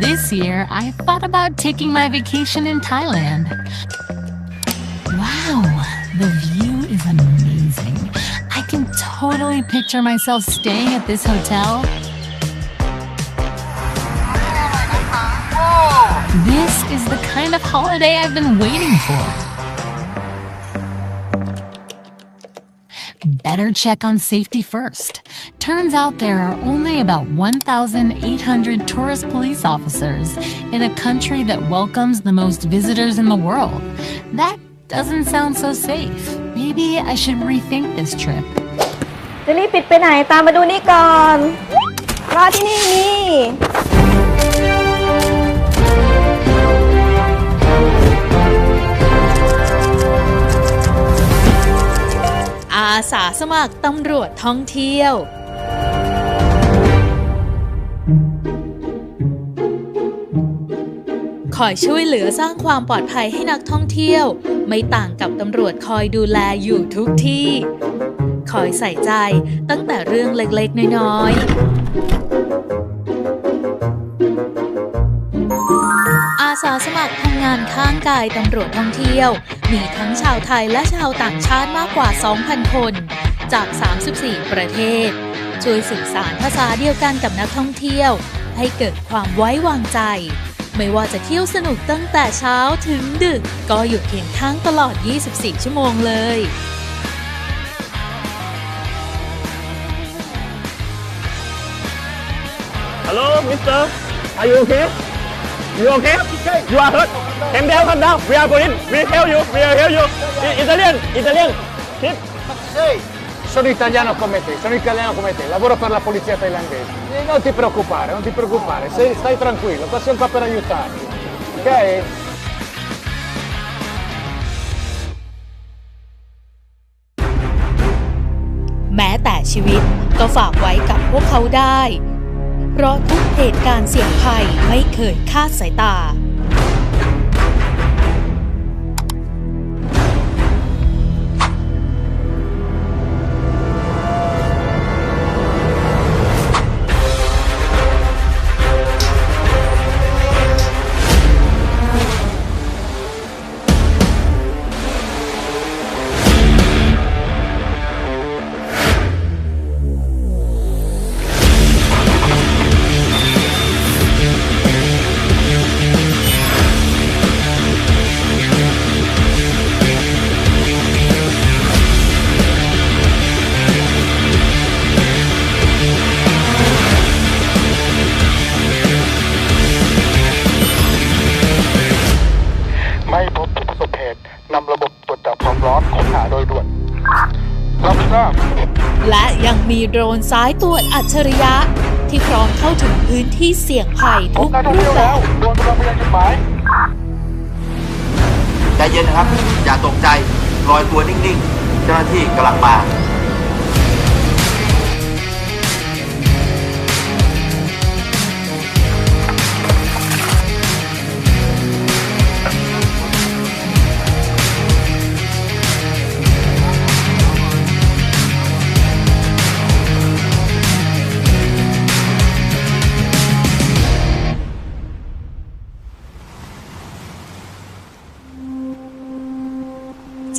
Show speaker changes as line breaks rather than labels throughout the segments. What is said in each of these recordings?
This year, I thought about taking my vacation in Thailand. Wow, the view is amazing. I can totally picture myself staying at this hotel. This is the kind of holiday I've been waiting for. Better check on safety first. Turns out there are only about 1,800 tourist police officers in a country that welcomes the most visitors in the world. That doesn't sound so safe. Maybe I should rethink this trip.
จะรีบปิดไปไหนตามมาดูนี่ก่อน รอที่นี่นี่
อาสาสมัครตำรวจท่องเที่ยวคอยช่วยเหลือสร้างความปลอดภัยให้นักท่องเที่ยว ไม่ต่างกับตำรวจคอยดูแลอยู่ทุกที่ คอยใส่ใจตั้งแต่เรื่องเล็กๆ น้อยๆ อาสาสมัครทำงานข้างกายตำรวจท่องเที่ยว มีทั้งชาวไทยและชาวต่างชาติมากกว่า 2,000 คน จาก 34 ประเทศ ช่วยสื่อสารภาษาเดียวกันกับนักท่องเที่ยว ให้เกิดความไว้วางใจ ไม่ว่าจะเที่ยวสนุกตั้งแต่เช้าถึงดึก ก็อยู่เคียงข้างตลอด 24 ชั่วโมงเลย
Hello, mister. Are you okay? You okay? You are hurt? Come down, come down. We are going. We help you. We will help you. I- Italian, Italian. Sit.
Sei, sono italiano come te, sono italiano come te, lavoro per la polizia thailandese. E non ti preoccupare, non ti preoccupare, sei- stai tranquillo, qua siamo qua per aiutarti. Ok?
แม้แต่ชีวิตก็ฝากไว้กับพวกเขาได้เพ ราะทุกเหตุการณ์เสี่ยงภัยไม่เคยคาดสายตาา
บ
และยังมีโดรนสายตรวจอัจฉริยะ ที่พร้อมเข้าถึงพื้นที่เสี่ยงภัยทุกรูปแบบ
โดนกำลังพยายามจุดหมาย
ใจเย็นนะครับ อย่าตกใจลอยตัวนิ่งๆ เจ้าหน้าที่กำลังมา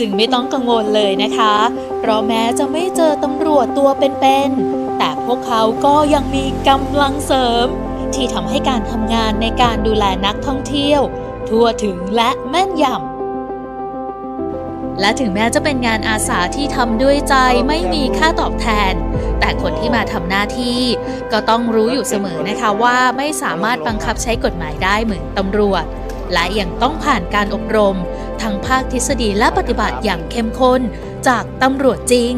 จึงไม่ต้องกังวลเลยนะคะ เพราะแม้จะไม่เจอตำรวจตัวเป็นๆ แต่พวกเขาก็ยังมีกำลังเสริม ที่ทำให้การทำงานในการดูแลนักท่องเที่ยว ทั่วถึงและแม่นยำและถึงแม้จะเป็นงานอาสาที่ทำด้วยใจไม่มีค่าตอบแทน แต่คนที่มาทำหน้าที่ ก็ต้องรู้อยู่เสมอนะคะว่าไม่สามารถบังคับใช้กฎหมายได้เหมือนตำรวจ และยังต้องผ่านการอบรม ทั้งภาคทฤษฎีและปฏิบัติอย่างเข้มข้นจากตำรวจจริง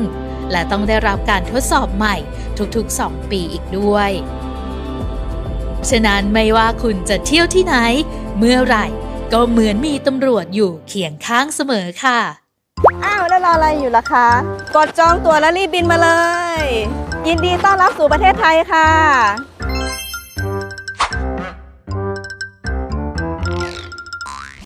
และต้องได้รับการทดสอบใหม่ทุกๆ 2 ปีอีกด้วย ฉะนั้นไม่ว่าคุณจะเที่ยวที่ไหน เมื่อไหร่ ก็เหมือนมีตำรวจอยู่เคียงข้างเสมอค่ะ
อ้าว แล้วรออะไรอยู่ล่ะคะ กดจองตั๋วแล้วรีบบินมาเลย ยินดีต้อนรับสู่ประเทศไทยค่ะ